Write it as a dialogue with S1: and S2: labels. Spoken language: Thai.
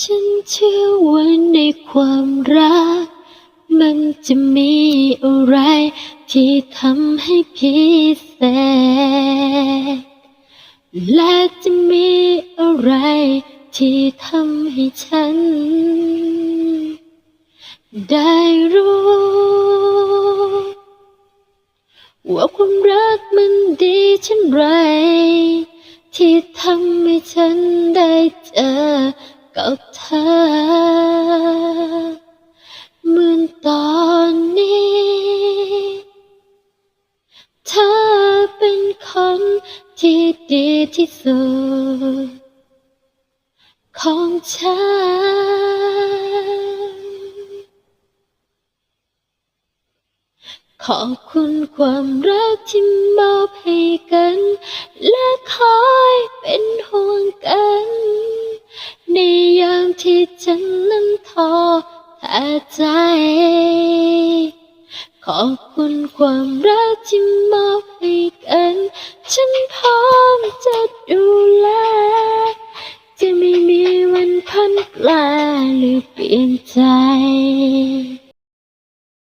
S1: ฉันเชื่อว่าในความรัก มันจะมีอะไร ที่ทำให้พิเศษ และจะมีอะไร ที่ทำให้ฉัน ได้รู้ ว่าความรักมันดีเช่นไร ที่ทำให้ฉันได้เจอ กับเธอเหมือนตอนนี้ เธอเป็นคนที่ดีที่สุด ของฉัน ขอบคุณความรักที่มอบให้กัน ฉันนั้นท้อแท้ใจ ขอบคุณความรักที่มอบให้กัน ฉันพร้อมจะดูแล จะไม่มีวันพันแปลหรือเปลี่ยนใจ